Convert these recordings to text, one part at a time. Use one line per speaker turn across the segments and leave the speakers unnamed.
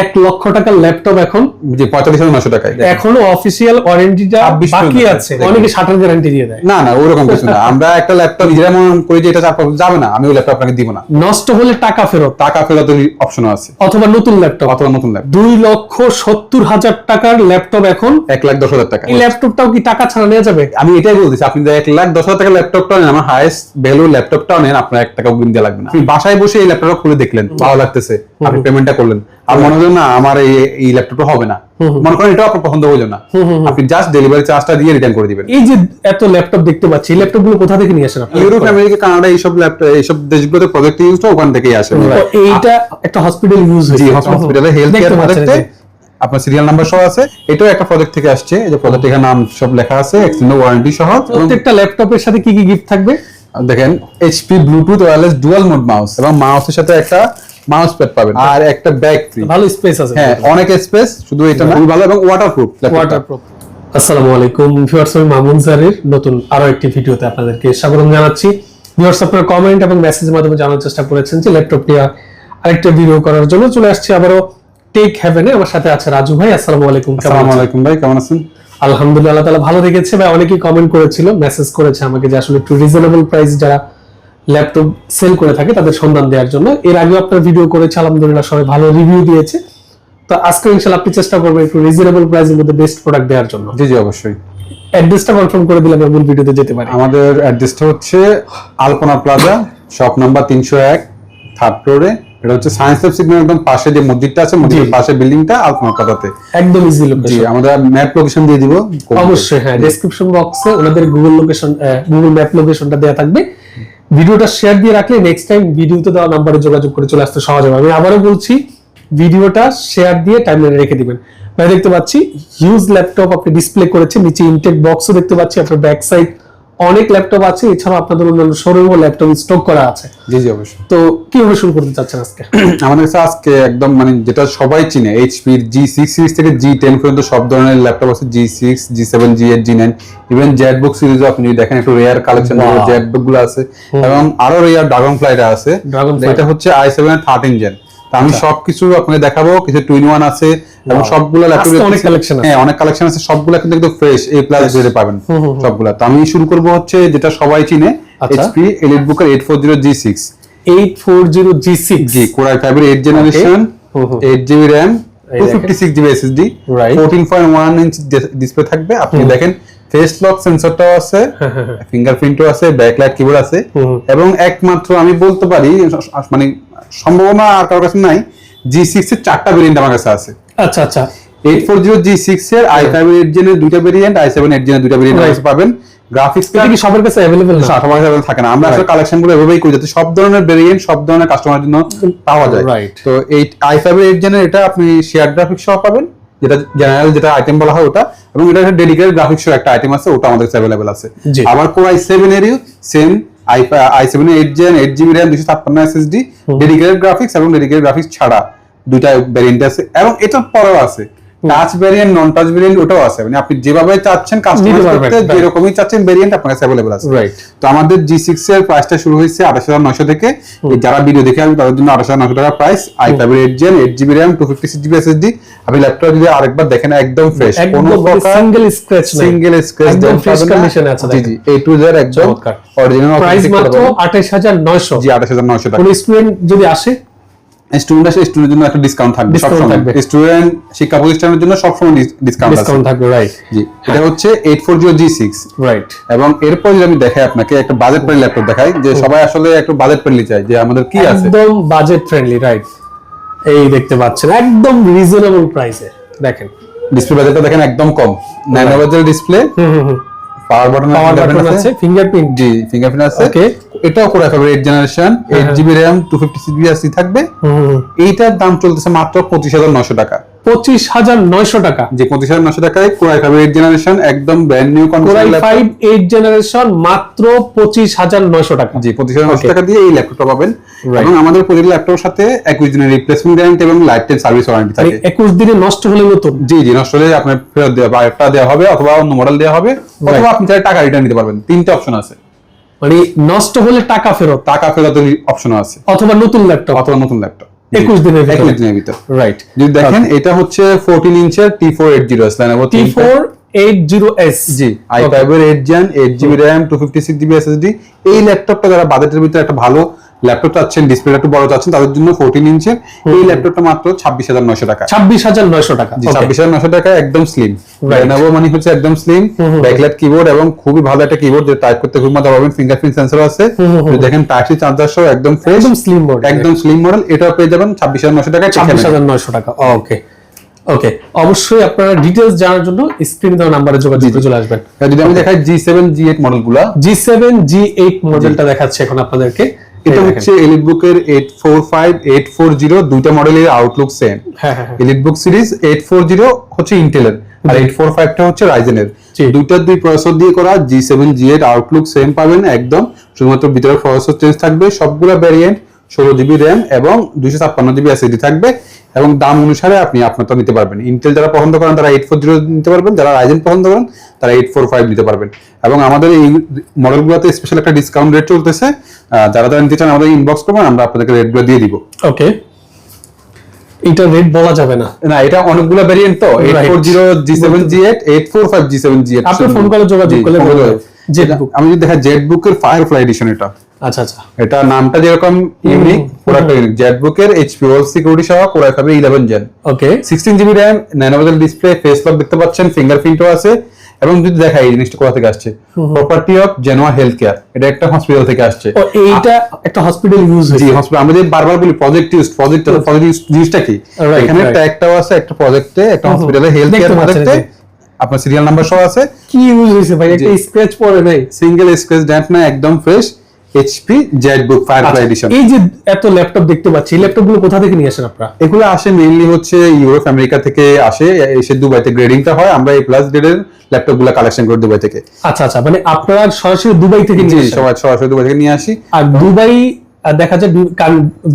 এক লক্ষ টাকার ল্যাপটপ এখন।
যে পঁয়তাল্লিশ হাজার নশো টাকায়।
এখনও অফিসিয়াল ওয়ারেন্টিটা
26
বাকি আছে। অনেকে গ্যারান্টি দিয়ে দেয়।
না না ওরকম কিছু না। আমরা একটা ল্যাপটপ নিজেরা মনে করি যে এটা চার যাবে না আমি ওই ল্যাপটপ আপনাকে দিব না।
নষ্ট হলে টাকা ফেরত।
টাকা ফেরতের অপশনও আছে।
অথবা নতুন ল্যাপটপ।
অথবা নতুন ল্যাপটপ।
দুই লক্ষ সত্তর হাজার টাকার ল্যাপটপ এখন।
এক লাখ দশ হাজার টাকা
এই ল্যাপটপটাও কি টাকা ছাড়া নেওয়া যাবে?
আমি এটাই বলতেছি আপনি এক লাখ দশ হাজার টাকা ল্যাপটপটা নেন আমার হাইয়েস্ট ভ্যালু ল্যাপটপটাও নেন আপনার এক টাকা অগ্রিম দেওয়া লাগবে না। আপনি বাসায় বসে এই ল্যাপটপটা খুলে দেখলেন ভালো লাগতেছে। আপনি পেমেন্টটা করলেন। আর মনে হলো না আমার এই ল্যাপটপটা হবে না। মনে করেন এটাও আপনার পছন্দ হলো না। আপনি জাস্ট ডেলিভারি চার্জটা দিয়ে রিটার্ন করে দিবেন।
এই যে এত ল্যাপটপ দেখতে পাচ্ছি এই ল্যাপটপগুলো কোথা থেকে নিয়ে আসেন আপনি
ইউরোপ আমেরিকা কানাডা এইসব ল্যাপটপ এইসব দেশগুলোতে প্রজেক্ট ইউজ ওখান থেকেই আসে।
তো এইটা একটা হসপিটাল ইউজ হয়েছে।
হসপিটালে হেলথ কেয়ার প্রজেক্টে আপনার সিরিয়াল নাম্বার সহ আছে। এটাও একটা প্রজেক্ট থেকে আসছে। এই যে প্রজেক্ট এখানে নাম সব লেখা আছে এক্সটেন্ড ওয়ারেন্টি সহ।
প্রত্যেকটা ল্যাপটপের সাথে কি কি গিফট থাকবে?
দেখেন HP bluetooth wireless dual mode mouse এবং মাউসের সাথে একটা মাউস প্যাড পাবেন। আর একটা ব্যাগ ফ্রি
ভালো স্পেস আছে।
হ্যাঁ অনেক স্পেস শুধু এটা না। খুবই ভালো এবং ওয়াটারপ্রুফ
ওয়াটারপ্রুফ আসসালামু আলাইকুম ভিউয়ার্স আমি মামুন স্যারের নতুন আরও একটি ভিডিওতে আপনাদেরকে স্বাগতম জানাচ্ছি। ভিউয়ার্স আপনারা কমেন্ট এবং মেসেজের মাধ্যমে জানার চেষ্টা করেছেন যে ল্যাপটপ নিয়ে আরেকটা ভিডিও করার জন্য চলে আসছি আবারও টেক হ্যাভেনে আমার সাথে আছে রাজু ভাই আসসালামু আলাইকুম
আসসালামু আলাইকুম ভাই কেমন আছেন?
আলহামদুলিল্লাহ আল্লাহ তাআলা ভালো দেখেছে ভাই অনেকেই কমেন্ট করেছিল মেসেজ করেছে আমাকে যে আসলে একটু রিজনেবল প্রাইস যারা ল্যাপটপ সেল করে থাকে তাদের সন্ধান দেওয়ার জন্য। এর আগে আপনার ভিডিও করেছে আলহামদুলিল্লাহ সবাই ভালো রিভিউ দিয়েছে। তো আজকে ইনশাআল্লাহ আপনি চেষ্টা করবেন একটু রিজনেবল প্রাইসের মধ্যে বেস্ট প্রোডাক্ট দেওয়ার জন্য।
জি জি অবশ্যই।
অ্যাড্রেসটা কনফার্ম করে দিলে আমরা মূল ভিডিওতে যেতে পারি।
আমাদের অ্যাড্রেসটা হচ্ছে আলপনা প্লাজা শপ নাম্বার তিনশো এক থার্ড ফ্লোরে এটা হচ্ছে সায়েন্স ল্যাব সিগন্যাল একদম পাশে যে মসজিদটা আছে মসজিদের পাশে বিল্ডিংটা আলপনা প্লাজাতে
একদম ইজি
জি
লোকেশন
আমরা ম্যাপ লোকেশন দিয়ে দিব।
অবশ্যই হ্যাঁ ডেসক্রিপশন বক্সে ওনাদের গুগল লোকেশন গুগল ম্যাপ লোকেশনটা দেওয়া থাকবে। ভিডিওটা শেয়ার দিয়ে রাখলে নেক্সট টাইম ভিডিওতে দেওয়া নাম্বারে যোগাযোগ করে চলে আসতে সহজ হবে। আমি আবারও বলছি, ভিডিওটা শেয়ার দিয়ে টাইমলাইনে রেখে দিবেন। ভাই, দেখতে পাচ্ছি হিউজ ল্যাপটপ আপনি ডিসপ্লে করেছেন, নিচে ইনটেক বক্সও দেখতে পাচ্ছি, আপনার ব্যাক সাইড অনেক ল্যাপটপ আছে এছাড়া আপনাদের অন্যান্য শোরুমও ল্যাপটপ স্টক করা আছে।
জি জি অবশ্যই।
তো কীভাবে শুরু করতে চাচ্ছেন আজকে?
আমাদের কাছে আজকে একদম মানে যেটা সবাই চিনে এইচপি জি সিক্স সিরিজ থেকে জি টেন পর্যন্ত সব ধরনের ল্যাপটপ আছে G six G seven G eight G nine even Z book series আপনি যদি দেখেন একটু রেয়ার কালেকশন. জেড বুকগুলো আছে। এবং আরও রেয়ার ড্রাগন ফ্লাইটা আছে। এটা হচ্ছে আই সেভেন থার্টিন জেন আমি
আচ্ছা।
সবকিছু আপনাকে দেখাবো কিছু টুইন ওয়ান আছে এবং। সবগুলো ল্যাপটপ
অনেক আছে।
হ্যাঁ অনেক কালেকশন আছে সবগুলো কিন্তু একদম ফ্রেশ এ প্লাস গ্রেডে পাবেন সবগুলা। তো আমি শুরু করব হচ্ছে যেটা সবাই চিনে। এইচপি এলিট বুকের eight four zero G core i ফাইভের eight generation
hmm hmm.
Eight GB. Fifty six GB point one inch display থাকবে। আপনি দেখেন ফেস লক সেন্সরটাও আছে ফিঙ্গারপ্রিন্টও আছে ব্যাকলাইট কিবোর্ড আছে। এবং একমাত্র আমি বলতে পারি মানে সম্ভাবনা আর কারোর কাছে নাই। জি সিক্স এর চারটা ভেরিয়েন্ট আমার কাছে আছে।
আচ্ছা আচ্ছা।
Eight four zero G six এর আই ফাইভ এইট জেনের দুইটা ভেরিয়েন্ট আই সেভেন এইট জেনের দুইটা ভেরিয়েন্ট. পাবেন। গ্রাফিক্স
এটা কি সবার কাছে অ্যাভেলেবেল না?
সবার কাছে থাকে না। আমরা আসলে কালেকশনগুলো এভাবেই করি যাতে সব ধরনের ভেরিয়েন্ট সব ধরনের কাস্টমারের জন্য পাওয়া যায়। তো এই আই ফাইভ এইট জেনের এটা আপনি শেয়ার গ্রাফিক্স সহ পাবেন যেটা জেনারেল যেটা আইটেম বলা হয় ওটা এবং এটা একটা ডেডিকেটেড গ্রাফিক্স একটা আইটেম আছে ওটা আমাদের কাছে অ্যাভেলেবেল আছে। আবার কোর আই সেভেন এরই same I I seven eight gen eight GB RAM দুশো ছাপ্পান্ন এসএসডি ডেডিকেটেড গ্রাফিক্স এবং ডেডিকেটেড গ্রাফিক্স ছাড়া দুইটা ভ্যারিয়েন্ট আছে। এবং এটার পরেও আছে। Touch variant non touch variant ওটাও আছে। মানে আপনি যেভাবে চাচ্ছেন কাস্টমাইজ করতে যেরকমই চাচ্ছেন ভ্যারিয়েন্ট আপনার কাছে অ্যাভেলেবল আছে।
রাইট
তো আমাদের জি এর প্রাইসটা শুরু হয়েছে আঠাশ হাজার নয়শো থেকে। যারা ভিডিও দেখে আসবে তাদের জন্য আঠাশ হাজার নয়শো টাকা price I five eight gen eight GB RAM two fifty six GB SSD আপনি ল্যাপটপ যদি আরেকবার দেখেন একদম ফ্রেশ কোনো প্রকার
সিঙ্গেল স্ক্র্যাচ নাই।
সিঙ্গেল স্ক্র্যাচ
একদম condition এ আছে
জি জি এ টু জেড একদম অরিজিনাল
প্রাইস মাত্র আঠাশ হাজার নয়শো।
জি আঠাশ হাজার নয়শো টাকা।
কোন স্টুডেন্ট যদি আসে
স্টুডেন্ট স্টুডেন্টের জন্য একটা ডিসকাউন্ট থাকবে। স্টুডেন্ট শিক্ষা প্রতিষ্ঠানের জন্য সবসময় ডিসকাউন্ট
ডিসকাউন্ট থাকবে রাইট
জি এটা হচ্ছে eight four zero G six
right
এবং এরপর যদি আমি দেখাই আপনাকে একটা বাজেট প্রাইস ল্যাপটপ দেখাই যে সবাই আসলে একটু বাজেট ফ্রেন্ডলি চাই যে আমাদের কি আছে।
একদম বাজেট ফ্রেন্ডলি রাইট এই দেখতে পাচ্ছেন একদম রিজনেবল প্রাইসে দেখেন।
ডিসপ্লে বাজেটটা দেখেন একদম কম। Nine budget display
hmm hmm hmm.
Power button
power button আছে ফিঙ্গারপ্রিন্ট
জি ফিঙ্গারপ্রিন্ট আছে।
Okay.
এটাও করে রাখবে eight generation eight GB RAM two fifty six GB থাকবে। এইটার দাম চলতেছে মাত্র পঁচিশ হাজার নশো টাকা।
পঁচিশ হাজার নয়শো টাকা।
যে পঁচিশ হাজার নশো টাকায় core i five eight generation একদম brand new
core i five eight generation মাত্র পঁচিশ হাজার নয়শো টাকা।
জি পঁচিশ হাজার
Okay.
টাকা দিয়ে এই ল্যাপটপটা পাবেন। এবং আমাদের প্রতিটি ল্যাপটপের সাথে একুশ দিনের রিপ্লেসমেন্ট গ্যারান্টি এবং লাইফ টাইম সার্ভিস ওয়ারেন্টি থাকে
একুশ দিনে নষ্ট হলে নতুন।
জি জি নষ্ট হলে আপনার ফেরত দেওয়া বা একটা দেওয়া হবে অথবা অন্য মডেল দেওয়া হবে। অথবা আপনি চাইলে টাকা রিটার্ন নিতে পারবেন। তিনটে অপশন আছে।
মানে নষ্ট হলে টাকা ফেরত।
টাকা ফেরতের অপশন আছে।
অথবা নতুন ল্যাপটপ
অথবা নতুন ল্যাপটপ
একুশ দিনের
একুশ দিনের ভিতর।
রাইট
যদি দেখেন এটা হচ্ছে fourteen ইঞ্চের T four eight zero
T. Four eight zero S
G I ফাইভের eight gen eight GB RAM two fifty six GB SSD এই ল্যাপটপটা যারা বাজেটের ভিতরে একটা ভালো ল্যাপটপ চাচ্ছেন ডিসপ্লেটা একটু বড় চাচ্ছেন তাদের জন্য ফোরটিন ইঞ্চের এই ল্যাপটপটা মাত্র ছাব্বিশ হাজার নয়শো টাকা।
ছাব্বিশ হাজার নয়শো টাকা
ছাব্বিশ হাজার নশো টাকা একদম স্লিম. Lenovo মানে হচ্ছে একদম স্লিম ব্যাকলাইট কিবোর্ড এবং খুবই ভালো একটা কিবোর্ড যেটা টাইপ করতে খুব মজা পাবেন। ফিঙ্গারপ্রিন্ট সেন্সর আছে। দেখেন টাইপ চার্জার সহ একদম ফ্রেশ
একদম স্লিম মোড
একদম স্লিম মডেল এটাও পেয়ে যাবেন ছাব্বিশ হাজার নশো টাকা
ছাব্বিশ হাজার নয়শো টাকা ওকে ওকে অবশ্যই আপনারা ডিটেলস জানার জন্য স্ক্রিনে দেওয়া নাম্বারে যোগাযোগ করে চলে আসবেন।
যদি আমি দেখাই জি সেভেন জি এইট মডেলগুলা?
জি সেভেন জি এইট মডেলটা দেখাচ্ছে এখন আপনাদেরকে।
এটা হচ্ছে এলিট বুকের eight four five eight four zero দুইটা মডেলের outlook same. Elite book series eight four zero হচ্ছে ইন্টেলের আর এইট ফোর ফাইভটা হচ্ছে রাইজেনের। দুইটার দুই প্রসেসর দিয়ে করা G seven G eight outlook same পাবেন একদম। শুধুমাত্র ভিতরে প্রসেসর চেঞ্জ থাকবে সবগুলো ভ্যারিয়েন্ট ষোলো জিবি র্যাম এবং দুইশো ছাপ্পান্ন জিবি এসএসডি থাকবে এবং দাম অনুসারে আপনি আপনারটা নিতে পারবেন। ইন্টেল যারা পছন্দ করেন তারা এইট ফোর জিরো নিতে পারবেন। যারা রাইজেন পছন্দ করেন তারা এইট ফোর ফাইভ নিতে পারবেন। এবং আমাদের এই মডেলগুলোতে স্পেশাল একটা ডিসকাউন্ট রেট চলতেছে। যারা যারা নিতে চান আমাদের ইনবক্স করবেন আমরা আপনাদেরকে রেটগুলো দিয়ে দিব।
ওকে এটা রেট বলা যাবে না।
না এটা অনেকগুলো ভেরিয়েন্ট তো। Eight four zero G seven G eight eight four five G seven G eight
আপনি phone করে যোগাযোগ করলে।
আমি যদি দেখা জেট বুকের ফায়ার ফ্লাই এডিশন এটা।
আচ্ছা আচ্ছা।
এটা নামটা যেরকম unique product unique Z HP wolf security সহ core i five eleven gen
okay
sixteen GB RAM nano bezel display face lock দেখতে পাচ্ছেন ফিঙ্গারপ্রিন্টও আছে। এবং যদি দেখা এই জিনিসটা কোথা থেকে আসছে? Property of Genoa health care এটা একটা হসপিটাল থেকে আসছে।
এইটা একটা হসপিটাল ইউজ হয়েছে।
হসপিটাল আমরা যে বারবার বলি প্রজেক্ট ইউজ প্রজেক্ট প্রজেক্ট জিনিসটা কি? এখানে ট্যাগটাও আছে একটা প্রজেক্টে একটা হসপিটালে হেলথ কেয়ার প্রজেক্টে আপনার সিরিয়াল নাম্বার সহ আছে।
কি ইউজ হয়েছে ভাই? একটা স্ক্র্যাচ পড়ে নাই।
সিঙ্গেল স্ক্র্যাচ ড্যান্ট না একদম fresh HP ZBook Firefly edition
এই যে এত ল্যাপটপ দেখতে পাচ্ছি এই ল্যাপটপগুলো কোথা থেকে নিয়ে আসেন আপনারা?
এগুলো আসে মেইনলি হচ্ছে ইউরোপ আমেরিকা থেকে আসে এসে দুবাইতে গ্রেডিংটা হয় আমরা এই প্লাস গ্রেডের ল্যাপটপগুলো কালেকশন করি দুবাই থেকে।
আচ্ছা আচ্ছা মানে আপনারা সরাসরি দুবাই থেকে নিয়ে
সরাসরি দুবাই থেকে নিয়ে আসি।
আর দুবাই দেখা যায়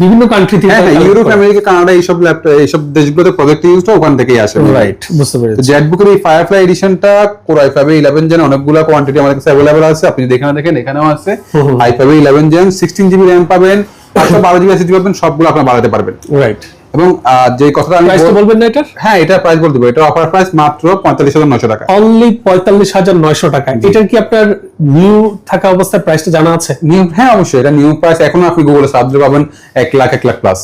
বিভিন্ন কান্ট্রি থেকে
ইউরোপ। আমেরিকা কানাডা এইসব ল্যাপটপ এইসব দেশগুলোতে প্রজেক্ট ইউজটা ওখান থেকেই আসে
রাইট বুঝতে পেরেছি।
জেটবুকের এই Firefly এডিশনটা core i five eleven gen অনেকগুলো কোয়ান্টিটি আমাদের কাছে অ্যাভেলেবল আছে। আপনি যদি এখানে দেখেন এখানেও আছে। I five eleven gen sixteen GB RAM পাবেন পাঁচশো বারো জিবি এসএসডি পাবেন সবগুলো আপনার বাড়াতে পারবেন।
রাইট
এবং যে কথাটা আমি
প্রাইস বলবেন না এটার?
হ্যাঁ এটা প্রাইস এটা অফার প্রাইস মাত্র পঁয়তাল্লিশ হাজার নশো টাকা।
অনলি পঁয়তাল্লিশ হাজার নয়শো টাকা। এটার কি আপনার নিউ থাকা অবস্থায় প্রাইসটা জানা আছে?
নিউ হ্যাঁ অবশ্যই। এটা নিউ প্রাইস এখনও আপনি গুগলে সার্চ পাবেন এক লাখ এক লাখ প্লাস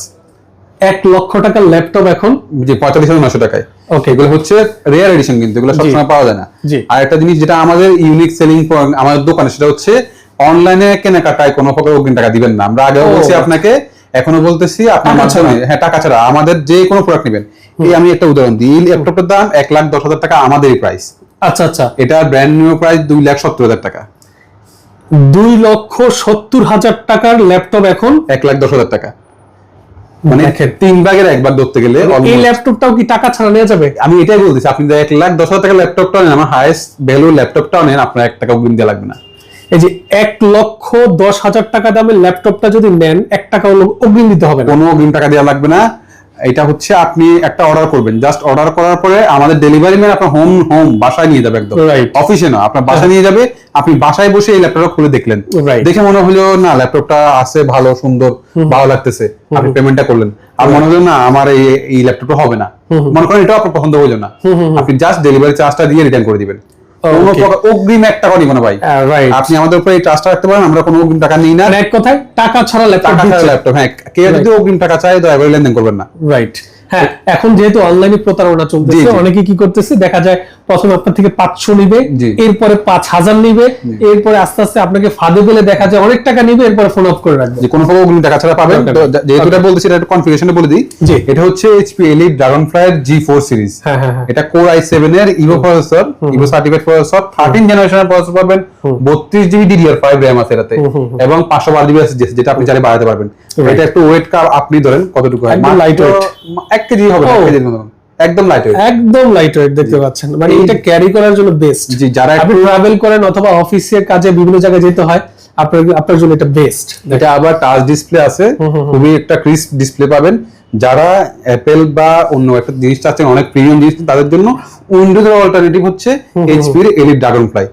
এক লক্ষ টাকার ল্যাপটপ এখন?
যে পঁয়তাল্লিশ হাজার নশো টাকায়।
ওকে
এগুলো হচ্ছে রেয়ার এডিশন কিন্তু এগুলো সবসময় পাওয়া যায় না। আর একটা জিনিস যেটা আমাদের ইউনিক সেলিং পয়েন্ট আমাদের দোকানে সেটা হচ্ছে অনলাইনে কেনাকাটায় কোনো প্রকার অগ্রিম টাকা দিবেন না। আমরা আগেও বলছি আপনাকে এখনও বলতেছি আপনার মাধ্যমে হ্যাঁ টাকা ছাড়া। আমাদের যে কোনো প্রোডাক্ট নেবেন। এই আমি একটা উদাহরণ দিই। ল্যাপটপের দাম এক লাখ দশ হাজার টাকা আমাদেরই প্রাইস
আচ্ছা আচ্ছা।
এটা ব্র্যান্ড নিউ প্রাইস দুই লাখ সত্তর হাজার টাকা।
দুই লক্ষ সত্তর হাজার টাকার ল্যাপটপ এখন
এক লাখ দশ হাজার টাকা। মানে। তিন ভাগের একবার ধরতে গেলে
এই ল্যাপটপটাও কি টাকা ছাড়া নেওয়া যাবে?
আমি এটাই বলতেছি আপনি এক লাখ দশ হাজার টাকা ল্যাপটপটা নেন আমার হাইয়েস্ট ভ্যালু ল্যাপটপটাও নেন আপনার এক টাকা অগ্রিম দেওয়া লাগবে না।
এই যে এক লক্ষ দশ হাজার টাকা দামের ল্যাপটপটা যদি নেন এক টাকা অগ্রিম দিতে হবে
কোনো অগ্রিম টাকা দেওয়া লাগবে না। এটা হচ্ছে আপনি একটা অর্ডার করবেন। জাস্ট অর্ডার করার পরে আমাদের ডেলিভারি ম্যান আপনার হোম হোম বাসায় নিয়ে যাবে একদম। অফিসে না আপনার বাসায় নিয়ে যাবে। আপনি বাসায় বসে এই ল্যাপটপটা খুলে দেখলেন. দেখে মনে হলো না ল্যাপটপটা আছে ভালো সুন্দর ভালো লাগতেছে। আপনি পেমেন্টটা করলেন। আর মনে হলো না আমার এই এই ল্যাপটপটা হবে না। মনে করেন এটাও আপনার পছন্দ হলো না। আপনি জাস্ট ডেলিভারি চার্জটা দিয়ে রিটার্ন করে দিবেন। কোনো প্রকার অগ্রিম একটা টাকা নিব না ভাই। আপনি আমাদের উপরে এই ট্রাস্টটা রাখতে পারেন আমরা কোনো অগ্রিম টাকা নিই না।
এক কথায়? টাকা ছাড়া ল্যাপটপ
টাকা ছাড়া ল্যাপটপ হ্যাঁ। কেউ যদি অগ্রিম টাকা চায় দয়া করে লেনদেন করবেন না।
রাইট হ্যাঁ এখন যেহেতু অনলাইনে প্রতারণা চলতেছে অনেকে কি করতেছে দেখা যায় প্রথমে আপনার থেকে পাঁচশো নিবে এরপরে পাঁচ হাজার নিবে এরপরে আস্তে আস্তে আপনাকে ফাঁদে পেলে দেখা যায় অনেক টাকা নিবে এরপরে ফোন অফ করে রাখবে।
যে কোনো প্রকার অগ্রিম টাকা ছাড়া পাবেন। যা- যেহেতু এটা বলতেছি এটা একটু কনফিগারেশনে বলে দিই।
জি।
এটা হচ্ছে এইচপি এলিট ড্রাগন ফ্লাইয়ের জি ফোর সিরিজ
হ্যাঁ হ্যাঁ হ্যাঁ।
এটা কোর আই সেভেন এর Evo processor Evo certificate processor thirteen জেনারেশনের প্রসেসর পাবেন। বত্রিশ জিবি ডিডিআর ফাইভ র্যাম আছে এটাতে। এবং পাঁচশো বারো জিবি SSD যেটা আপনি চাইলে বাড়াতে পারবেন। এটা একটু ওয়েট কাপ আপনি ধরেন কতটুকু হয়? মাত্র
lightweight।
এক কেজি হবে এক. কেজির মতন। একদম লাইট ওয়েট
একদম লাইট ওয়েট দেখতে পাচ্ছেন। মানে এটা ক্যারি করার জন্য বেস্ট
জি যারা
আপনি ট্রাভেল করেন অথবা অফিসের কাজে বিভিন্ন জায়গায় যেতে হয় আপনার আপনার জন্য এটা বেস্ট
এটা আবার টাচ ডিসপ্লে আছে খুবই একটা ক্রিস্প ডিসপ্লে পাবেন। যারা অ্যাপেল বা অন্য একটা জিনিস চাচ্ছেন অনেক প্রিমিয়াম জিনিস তাদের জন্য উইন্ডোজ এর অল্টারনেটিভ হচ্ছে এইচপি এর এলিট ড্রাগন ফ্লাই.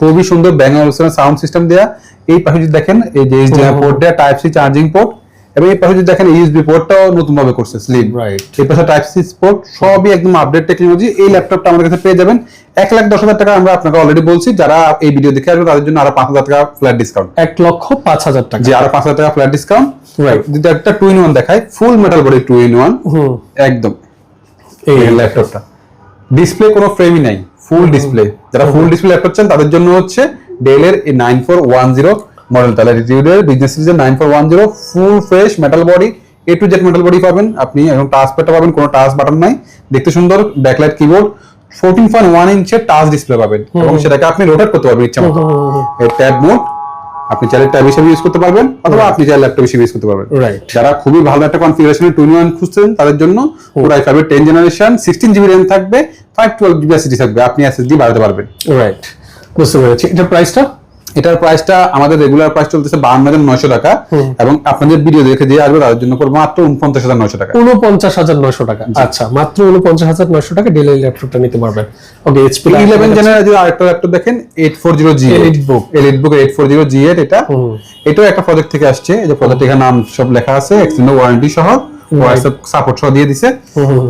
খুবই সুন্দর ব্যাং সাউন্ড সিস্টেম দেয়া। এই পাশে যদি দেখেন এই যে এইচডিএমআই পোর্ট দেয়া টাইপ সি চার্জিং পোর্ট এবং এই পাশে যদি দেখেন ইউএসবি পোর্টটাও নতুন ভাবে করছে স্লিম
রাইট
এই পাশে টাইপ সি পোর্ট সবই একদম আপডেট টেকনোলজি এই ল্যাপটপটা আমাদের কাছে পেয়ে যাবেন। এক লাখ দশ হাজার টাকা আমরা আপনাকে অলরেডি বলছি যারা এই ভিডিও দেখে আসবে তাদের জন্য আরও পাঁচ হাজার টাকা ফ্ল্যাট ডিসকাউন্ট
এক লক্ষ পাঁচ হাজার টাকা।
যে আরও পাঁচ হাজার টাকা ফ্ল্যাট ডিসকাউন্ট
Right.
যদি একটা টু ইন ওয়ান দেখায় full metal body two in one
hmm.
একদম।
এই
ল্যাপটপটা ডিসপ্লে কোনো ফ্রেমই নাই ফুল ডিসপ্লে যারা ফুল ডিসপ্লে ল্যাপটপ চান তাদের জন্য হচ্ছে ডেলের এই nine four one zero model তাহলে রিটিউডের বিজনেস সিরিজের nine four one zero full fresh metal body A to Z metal body পাবেন আপনি এবং টাচ প্যাডটা পাবেন কোনো টাচ বাটন নাই। দেখতে সুন্দর backlight keyboard fourteen point one ইঞ্চের touch display পাবেন এবং সেটাকে আপনি রোটেট করতে পারবেন ইচ্ছা মতো। এর ট্যাব মোড আপনি চাইলে ট্যাব হিসেবে ইউজ করতে পারবেন অথবা আপনি চাইলে ল্যাপটপ হিসেবে ইউজ করতে পারবেন। যারা খুবই ভালো একটা কনফিগারেশনের টু ওয়ান খুঁজছেন তাদের জন্য পুরাই five ten generation sixteen GB RAM থাকবে ফাইভ টুয়েলভ জিবি এসএসডি থাকবে আপনি এসএসডি বাড়াতে পারবেন।
রাইট বুঝতে পেরেছি। এটা প্রাইসটা
এটার প্রাইসটা আমাদের রেগুলার প্রাইস চলতেছে বাহান্ন হাজার নয়শো টাকা। এবং আপনাদের ভিডিও দেখে দিয়ে আসবে তাদের জন্য পড়বে মাত্র উনপঞ্চাশ হাজার নয়শো টাকা।
উনপঞ্চাশ হাজার নয়শো টাকা। আচ্ছা মাত্র উনপঞ্চাশ হাজার নয়শো টাকা ডেল ল্যাপটপটা নিতে পারবেন। ওকে এইচপি
ইলেভেন জেনারেল যদি আরেকটা ল্যাপটপ দেখেন eight four zero G
book।
Elite book eight four zero G eight এটা। এটাও একটা প্রজেক্ট থেকে আসছে এই যে প্রজেক্ট এখানে নাম সব লেখা আছে ওয়ারেন্টি সহ হোয়াটসঅ্যাপ সাপোর্ট সহ দিয়ে দিছে।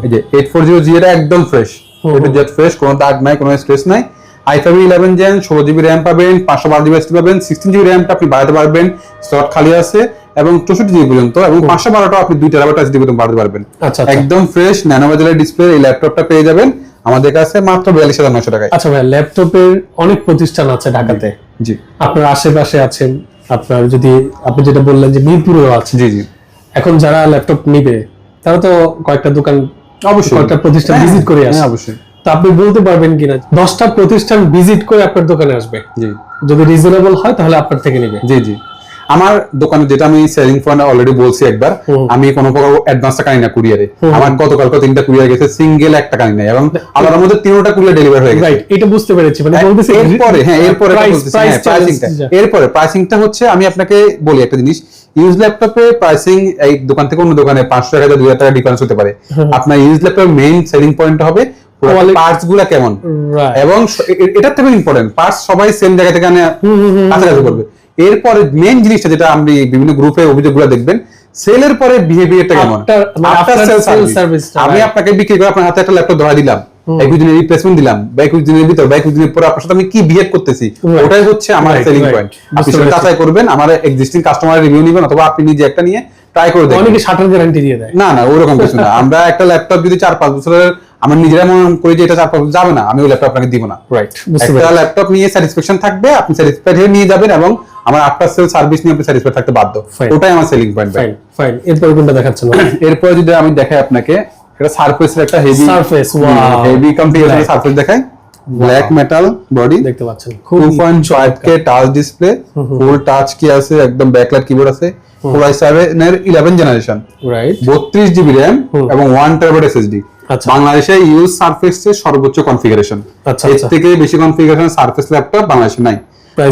এই যে এইট ফোর জিরো জি এটা একদম ফ্রেশ এটা জেট ফ্রেশ কোনো দাগ নাই কোনো স্ট্রেস নাই। আই ফাইভ ইলেভেন জেন ষোলো জিবি র্যাম পাবেন পাঁচশো বারো জিবি পাবেন সিক্সটিন জিবি র্যামটা আপনি বাড়াতে পারবেন স্লট খালি আছে এবং চৌষট্টি জিবি পর্যন্ত এবং পাঁচশো বারোটা আপনি দুই টেরাবাইট এসডি পর্যন্ত বাড়াতে পারবেন।
আচ্ছা, আচ্ছা।
একদম ফ্রেশ ন্যানো বাজারের ডিসপ্লে এই ল্যাপটপটা পেয়ে যাবেন। আমাদের কাছে মাত্র বিয়াল্লিশ হাজার নয়শো টাকায়।
আচ্ছা ভাই ল্যাপটপের অনেক প্রতিষ্ঠান আছে ঢাকাতে।
জি।
আপনার আশেপাশে আছেন আপনার যদি আপনি যেটা বললেন যে মিরপুরেও আছে
জি জি।
এখন যারা ল্যাপটপ নিবে তারা তো কয়েকটা দোকান
অবশ্যই।
কয়েকটা প্রতিষ্ঠান
হ্যাঁ,
ভিজিট করে আসে।
হ্যাঁ, অবশ্যই।
তো আপনি বলতে পারবেন কিনা? দশটা প্রতিষ্ঠান ভিজিট করে আপনার দোকানে আসবে।
জি।
যদি রিজনেবল হয় তাহলে আপনার থেকে নেবে।
জি জি। আমার দোকানে যেটা আমি সেলিং পয়েন্ট অলরেডি বলছি একবার আমি কোনো প্রকার অ্যাডভান্স টাকা নিই না কুরিয়ারে আমার গতকালকে তিনটা কুরিয়ার গেছে সিঙ্গেল এক টাকা নিই এবং আল্লাহর মধ্যে তিনটা কুরিয়ার ডেলিভারি হয়ে গেছে।
এটা বুঝতে পেরেছি। মানে বলতেছি
এরপরে হ্যাঁ এরপরে প্রাইসিংটা এরপরে প্রাইসিংটা হচ্ছে আমি আপনাকে বলি একটা জিনিস। ইউজ ল্যাপটপে প্রাইসিং এই দোকান থেকে অন্য দোকানে পাঁচশো টাকা দুই হাজার টাকা ডিফারেন্স হতে পারে। আপনার ইউজ ল্যাপটপের মেইন সেলিং পয়েন্ট হবে পার্টসগুলা কেমন? এবং এটার থেকে ইম্পর্টেন্ট পার্টস সবাই সেম জায়গা থেকে কাছাকাছি করবে। এরপরে মেইন জিনিসটা যেটা আপনি বিভিন্ন গ্রুপে অভিযোগগুলো দেখবেন সেলের পরে বিহেভিয়ারটা কেমন?
মানে
আমি আপনাকে বিক্রি করে আপনার হাতে একটা ল্যাপটপ ধরা দিলাম একুশ দিনের রিপ্লেসমেন্ট দিলাম বা একুশ দিনের ভিতর বা একুশ দিনের পরে আপনার সাথে আমি কি বিহেভ করতেছি ওটাই হচ্ছে আমার সেলিং পয়েন্ট আপনি সেটা যাচাই করবেন আমার এক্সিস্টিং কাস্টমার রিভিউ নেবেন অথবা আপনি নিজে একটা নিয়ে ট্রাই করে দেখবেন।
অনেকে শাটার গ্যারান্টি দিয়ে দেয়।
না না ওরকম কিছু না। আমরা একটা ল্যাপটপ যদি চার পাঁচ বছরের আমরা নিজেরা মনে করি যে এটা বছর যাবে না আমি ওই ল্যাপটপ আপনাকে দিব না।
রাইট
একটা ল্যাপটপ নিয়ে স্যাটিসফ্যাকশন থাকবে আপনি স্যাটিসফাইড হয়ে নিয়ে যাবেন এবং আমার আফটার সেল সার্ভিস নিয়ে আপনি স্যাটিসফাইড থাকতে বাধ্য। ওটাই আমার সেলিং পয়েন্ট
ফাইন ফাইন এরপর কোনটা দেখাচ্ছেন?
এরপরে যদি আমি দেখাই আপনাকে এটা সারফেসের একটা heavy
wow.
Heavy
Black.
Surface দেখাই। ব্ল্যাক মেটাল বডি
দেখতে পাচ্ছেন। খুব
two point five K touch display full touch কি আছে একদম ব্যাকলাইট কিবোর্ড আছে। কোরাই সেভেন এর ইলেভেন জেনারেশন
রাইট
বত্রিশ জিবি র্যাম এবং ওয়ান টেরাবাইট এসএসডি। বাংলাদেশে ইউজ সারফেস এর সর্বোচ্চ কনফিগারেশন
আচ্ছা,
এর
আচ্ছা।
থেকে বেশি কনফিগারেশন সারফেস ল্যাপটপ বাংলাদেশে নাই।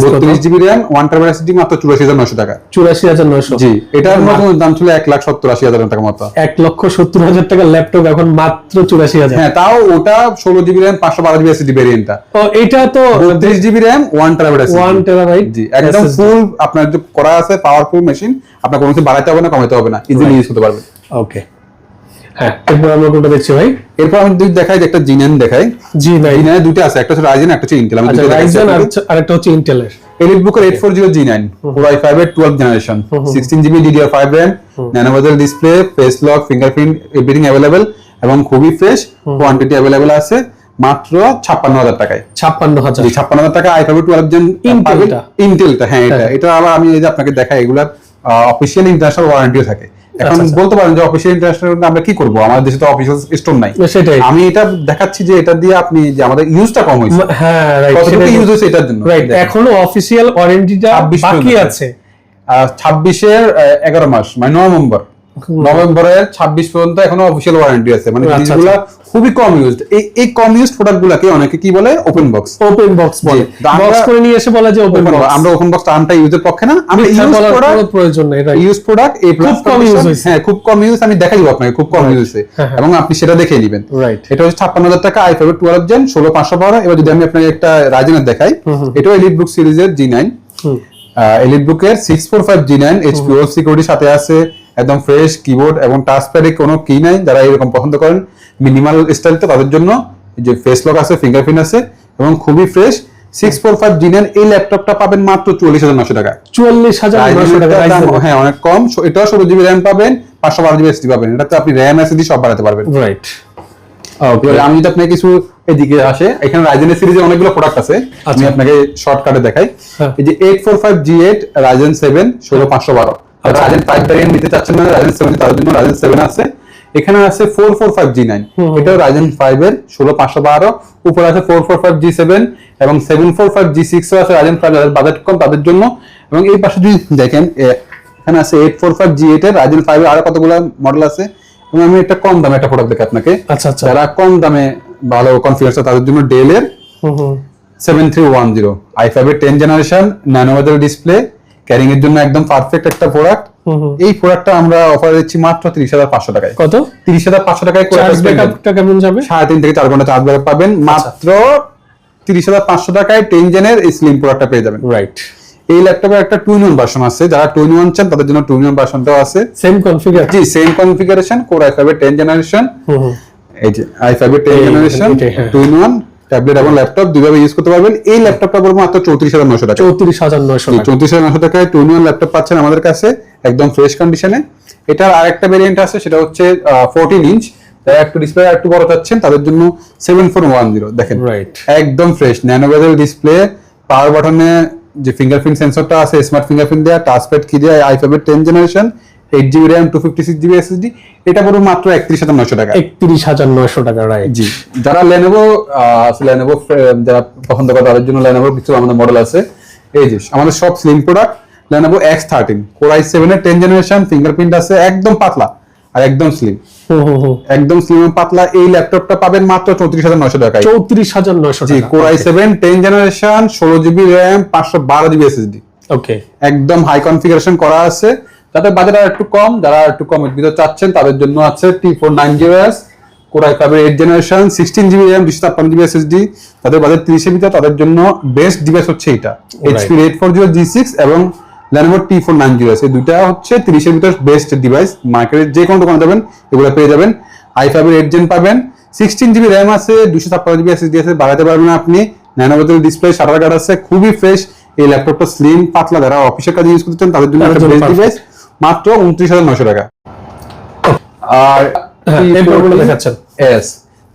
বত্রিশ GB RAM one terabyte SSD মাত্র চুরাশি হাজার নশো টাকা।
চুরাশি হাজার নয়শো।
জি এটার মতো দাম ছিল এক লাখ সত্তর আশি হাজার টাকা মতো।
এক লক্ষ সত্তর হাজার টাকা ল্যাপটপ এখন মাত্র চুরাশি হাজার।
হ্যাঁ তাও ওটা ষোলো জিবি র্যাম পাঁচশো বারো জিবি ভেরিয়েন্টটা
এটা তো
বত্রিশ GB RAM one terabyte
one terabyte
জি একদম ফুল আপনার করা আছে পাওয়ারফুল মেশিন আপনার কোনো কিছু বাড়াতে হবে না কমাতে হবে না ইজিলি ইউজ করতে পারবেন।
ওকে হ্যাঁ। এরপর আমরা কোনটা দেখছি ভাই?
এরপর আমি দুই দেখাই একটা জিনেন দেখাই।
জি নাই
জিনেনে দুটো আছে একটা হচ্ছে রাইজেন একটা হচ্ছে ইন্টেল। আমি দুটো দেখাচ্ছি
আর
আপনাকে।
হচ্ছে- ইন্টেলের।
এলিট বুকের eight four zero G nine four I five এর twelve generation sixteen GB DDR five RAM nano bezel display face lock fingerprint everything available এবং খুবই ফ্রেশ কোয়ান্টিটি আছে মাত্র ছাপ্পান্ন হাজার টাকায়।
ছাপ্পান্ন হাজার।
ছাপ্পান্ন হাজার টাকা আই ফাইভ টুয়েলভ জেন। ইন্টেলটা হ্যাঁ এটা।
হ্যাঁ।
এটা আবার আমি এই যে আপনাকে দেখাই এগুলার অফিসিয়াল ইন্টারন্যাশনাল ওয়ারেন্টিও থাকে। এখন
আচ্ছা।
বলতে পারেন যে অফিসিয়াল ইন্টারন্যাশনাল আমরা কি করব? আমাদের দেশে তো অফিসিয়াল স্টোর নাই।
সেটাই।
আমি এটা দেখাচ্ছি যে এটা দিয়ে আপনি যে আমাদের ইউজটা কম হয়েছে।
হ্যাঁ রাইট
কতটুকু ইউজ হয়েছে এটার জন্য?
রাইট এখনও অফিসিয়াল ওয়ারেন্টিটা
26
বাকি
আছে।
আছে
ছাব্বিশের এগারো মাস মানে নভেম্বর। নভেম্বরের ছাব্বিশ পর্যন্ত এখনও অফিসিয়াল ওয়ারেন্টি আছে। মানে
আচ্ছা,
জিনিসগুলো খুবই কম ইউজড এই এই কম ইউজ প্রোডাক্ট গুলাকে অনেকে কি বলে? ওপেন বক্স
ওপেন বক্স বলে। বক্স করে নিয়ে এসে বলা যে ওপেন বক্স
আমরা ওপেন বক্স টার্মটা ইউজের পক্ষে না। আমরা ইউজ প্রোডাক্ট
প্রয়োজন নেই রাইট
ইউজ প্রোডাক্ট এই
খুব কম হয়েছে।
হ্যাঁ খুব কম ইউজ আমি দেখাই দিব আপনাকে খুব কম ইউজ হয়েছে
হ্যাঁ, হ্যাঁ।
এবং আপনি সেটা দেখে নেবেন।
Right.
এটা হচ্ছে ছাপ্পান্ন হাজার টাকা আই ফাইভ টুয়েলভ জেন ষোলো পাঁচশো বারো। এবার যদি আমি আপনাকে একটা রাজনের দেখাই এটাও এলিট বুক সিরিজের জি নাইন এলিট বুকের six four five G nine HP সিকিউরিটির সাথে আছে। একদম ফ্রেশ কিবোর্ড এবং টাচ প্যাডে কোনো কি নাই যারা এরকম পছন্দ করেন মিনিমাল স্টাইলটা তাদের জন্য। যে ফেস লক আছে ফিঙ্গারপ্রিন্ট আছে এবং খুবই ফ্রেশ সিক্স ফোর ফাইভ জিনের এই ল্যাপটপটা পাবেন মাত্র চল্লিশ হাজার নশো টাকা
চুয়াল্লিশ হাজার টাকা
হ্যাঁ অনেক কম। এটাও ষোলো জিবি র্যাম পাবেন পাঁচশো বারো জিবি এসডি পাবেন। এটাতে আপনি র্যাম এসডি সব বাড়াতে পারবেন।
রাইট
আমি যদি আপনাকে কিছু এদিকে আসে এখানে রাইজেনের সিরিজে অনেকগুলো প্রোডাক্ট আছে। আমি
আচ্ছা।
আপনাকে শর্টকাটে দেখাই।
হ্যাঁ।
এই যে eight four five G eight Ryzen seven ষোলো পাঁচশো বারো। রাইজেন ফাইভ ভ্যারিয়েন্ট নিতে চাচ্ছেন না রাইজেন সেভেন তার জন্য রাইজেন সেভেন আছে। এখানে আছে four four five G nine এটাও রাইজেন ফাইভ এর ষোলো পাঁচশো বারো। উপরে আছে four four five G seven এবং seven four five G six আছে রাইজেন ফাইভ যাদের বাজেট কম তাদের জন্য। এবং এই পাশে যদি দেখেন এখানে আছে eight four five G eight এর রাইজেন ফাইভ এর আরও কতগুলো মডেল আছে? এবং আমি একটা কম দামে একটা প্রোডাক্ট দেখে আপনাকে।
আচ্ছা আচ্ছা।
যারা কম দামে ভালো কনফিগারেশন তাদের জন্য ডেল এর seven three one zero I five এর ten generation nano metal display carrying এর জন্য একদম পারফেক্ট একটা প্রোডাক্ট। এই প্রোডাক্টটা আমরা অফার দিচ্ছি মাত্র তিরিশ হাজার পাঁচশো টাকায়।
কত?
তিরিশ হাজার পাঁচশো টাকায়
কেমন যাবে?
সাড়ে তিন থেকে চার ঘণ্টা চার্জ ব্যাকআপ পাবেন। মাত্র তিরিশ হাজার পাঁচশো টাকায় টেন জেনের এই স্লিম প্রোডাক্টটা পেয়ে যাবেন।
রাইট
এই ল্যাপটপের একটা টু ইন ভার্সন আছে। যারা টু ইন চান তাদের জন্য টু ইন ভার্সনটাও আছে।
Same configure
G same configuration core I five এর টেন জেনারেশন এই যে আই ফাইভ এর ten generation. Two in one tablet এবং ল্যাপটপ দুইভাবে ইউজ করতে পারবেন। এই ল্যাপটপটা পড়বে মাত্র চৌত্রিশ হাজার নশো টাকা
চৌত্রিশ হাজার টাকা।
চৌত্রিশ হাজার নশো টাকায় টু ওয়ান ল্যাপটপ পাচ্ছেন আমাদের কাছে একদম ফ্রেশ কন্ডিশনে এটার আরেকটা ভেরিয়েন্ট আছে সেটা হচ্ছে ফোরটিন ইঞ্চ যারা একটু ডিসপ্লে একটু বড় চাচ্ছেন তাদের জন্য সেভেন ফোর ওয়ান জিরো দেখেন।
রাইট
একদম fresh nano bezel display power বাটনে যে ফিঙ্গারপ্রিন্ট সেন্সরটা আছে স্মার্ট ফিঙ্গারপ্রিন্ট দেওয়া টাচ প্যাড কি দেওয়া আই ফাইভের ten generation eight GB RAM two fifty six GB SSD এটা পুরো মাত্র একত্রিশ হাজার নশো টাকা।
একত্রিশ হাজার নয়শো টাকা রাইট
জি যারা লেনোভো লেনোভো যারা পছন্দ করে তাদের জন্য লেনোভো কিছু আমাদের মডেল আছে। এই যে আমাদের সব slim product Lenovo X thirteen core i seven এর টেন জেনারেশন ফিঙ্গারপ্রিন্ট আছে একদম পাতলা আর একদম স্লিম একদম স্লিম পাতলা এই ল্যাপটপটা পাবেন মাত্র চৌত্রিশ হাজার নশো টাকায়।
চৌত্রিশ হাজার নয়শো
জি core i seven ten generation ষোলো জিবি র্যাম পাঁচশো বারো জিবি এসএসডি
ওকে
একদম হাই কনফিগারেশন করা আছে। যাদের বাজেট আর একটু কম যারা একটু কম ভিতরে চাচ্ছেন তাদের জন্য আছে T four nine zero S core i ফাইভের eight generation sixteen GB RAM দুশো ছাপ্পান্ন জিবি এসএসডি তাদের বাজেট তিরিশের ভিতরে তাদের জন্য বেস্ট ডিভাইস হচ্ছে এটা HP eight four zero G six এবং Lenovo T four nine zero এই দুইটা হচ্ছে তিরিশের ভিতরে বেস্ট ডিভাইস মার্কেটের যে কোনো দোকানে যাবেন এগুলো পেয়ে যাবেন। আই ফাইভের এইট জেন পাবেন সিক্সটিন জিবি র্যাম আছে দুশো ছাপ্পান্ন জিবি এসএসডি আছে বাড়াতে পারবেন আপনি। ন্যানোভেজেল ডিসপ্লে শাটার কার্ড আছে খুবই ফ্রেশ এই ল্যাপটপটা স্লিম পাতলা যারা অফিসের কাজে ইউজ করতে চান তাদের জন্য একটা বেস্ট ডিভাইস মাত্র উনত্রিশ হাজার নশো টাকা। আর
হ্যাঁ, দেখাচ্ছেন।
এস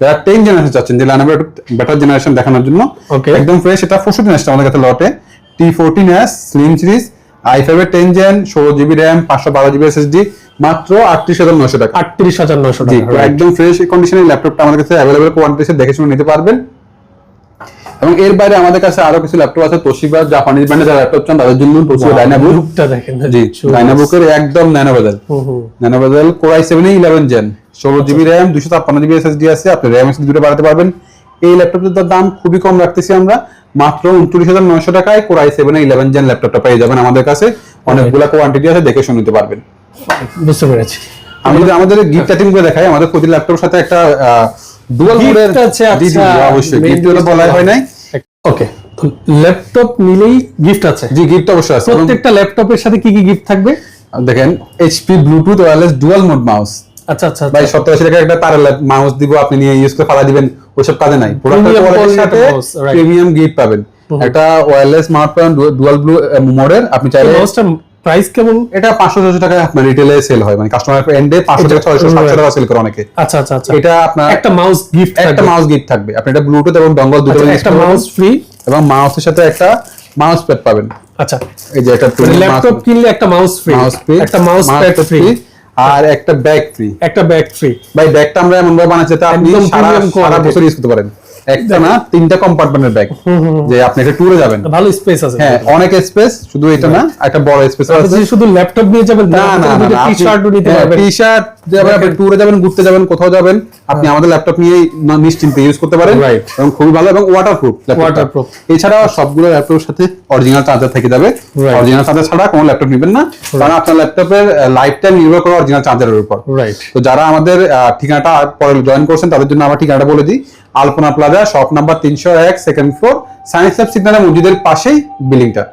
যারা টেন জেনারেশন চাচ্ছেন যে ল্যানোভো বেটার জেনারেশন দেখানোর জন্য। একদম ফ্রেশ এটা আমাদের কাছে লটে T fourteen S slim series I five এর টেন জেন ষোলো জিবি র্যাম পাঁচশো বারো জিবি এসএসডি মাত্র আটত্রিশ হাজার নশো টাকা।
আটত্রিশ হাজার নয়শো টাকা
একদম ফ্রেশ কন্ডিশনের ল্যাপটপটা আমাদের কাছে অ্যাভেলেবল দেখে শুনে নিতে পারবেন। এবং এর বাইরে আমাদের কাছে আরও কিছু ল্যাপটপ আছে তোশিবা জাপানিজ ব্র্যান্ডের যারা ল্যাপটপ চান তাদের জন্য তোশিবা ডাইনাবুক
লুকটা দেখেন
জি ডাইনাবুকের একদম nano bezel nano bezel core i seven eleven gen ষোলো জিবি র্যাম দুশো ছাপ্পান্ন জিবি এসএসডি আছে আপনি র্যাম এসএসডি দুটো বাড়াতে পারবেন। এই ল্যাপটপটার দাম খুবই কম রাখতেছি আমরা। মাত্র উনত্রিশ হাজার নয়শো টাকায় কোরাই সেভেন ইলেভেন জেন ল্যাপটপটা পেয়ে যাবেন আমাদের কাছে। অনেকগুলো কোয়ান্টিটি আছে দেখে শুনতে পারবেন।
বুঝতে পেরেছি।
আমি যদি আমাদের গিফট আইটেম করে দেখাই আমাদের প্রতি ল্যাপটপের সাথে একটা ডুয়াল মোডের
আছে, আচ্ছা।
অবশ্যই। গিফট হলো বলা হয় নাই।
ওকে ল্যাপটপ নিলেই গিফট আছে।
জি গিফট অবশ্যই আছে।
প্রত্যেকটা ল্যাপটপের সাথে কি কি গিফট থাকবে?
দেখেন HP Bluetooth wireless dual mode mouse
আচ্ছা আচ্ছা
ভাই। সত্তর আশি টাকা একটা তার মাউস দিব আপনি নিয়ে ইউজ করে ফালা দিবেন ওইসব কাজে নাই। প্রোডাক্টের সাথে প্রিমিয়াম গিফট পাবেন। একটা ওয়্যারলেস পাবেন ডুয়াল ব্লু মোডের আপনি চাইলে
প্রাইস
এটা পাঁচশো ছশো আপনার রিটেলে সেল হয়। মানে কাস্টমার এন্ডে পাঁচশো ছয়শো সাতশো টাকা সেল করে অনেকে।
আচ্ছা আচ্ছা আচ্ছা।
এটা আপনার
একটা মাউস গিফট
একটা মাউস গিফট থাকবে। আপনি এটা ব্লুটুথ এবং ডঙ্গল দুটো
আচ্ছা, একটা মাউস ফ্রি
এবং মাউসের সাথে একটা মাউস প্যাড পাবেন।
আচ্ছা।
এই যে একটা
ল্যাপটপ কিনলে একটা মাউস ফ্রি
মাউস ফ্রি
একটা মাউস প্যাড ফ্রি
আর একটা ব্যাগ ফ্রি
একটা ব্যাগ ফ্রি
ভাই ব্যাগটা আমরা এমন ভাবে বানাচ্ছি আপনি সারা বছর ইউজ করতে পারেন। একটা না তিনটা কম্পার্টমেন্টের ব্যাগ যে আপনি একটা ট্যুরে যাবেন।
ভালো স্পেস আছে।
হ্যাঁ অনেক স্পেস শুধু এটা না একটা বড় স্পেস আছে।
শুধু ল্যাপটপ নিয়ে যাবেন
না না না
টি-শার্ট নিতে পারবেন।
টি যাবেন আপনি ট্যুরে যাবেন ঘুরতে যাবেন কোথাও যাবেন আপনি আমাদের ল্যাপটপ নিয়ে নিশ্চিন্তে ইউজ করতে পারেন. এবং খুবই ভালো এবং ওয়াটারপ্রুফ
Waterproof.
এছাড়া সবগুলো ল্যাপটপের সাথে অরিজিনাল চার্জার থেকে যাবে। অরিজিনাল চার্জার ছাড়া কোনো ল্যাপটপ নেবেন না। কারণ আপনার ল্যাপটপের লাইফ টাইম নির্ভর করে অরিজিনাল চার্জারের উপর।
রাইট
তো যারা আমাদের ঠিকানাটা পরে জয়েন করছেন তাদের জন্য আমার ঠিকানাটা বলে দিই। আলপনা প্লাজা শপ নাম্বার তিনশো এক second floor science lab signal মসজিদের পাশেই বিল্ডিংটা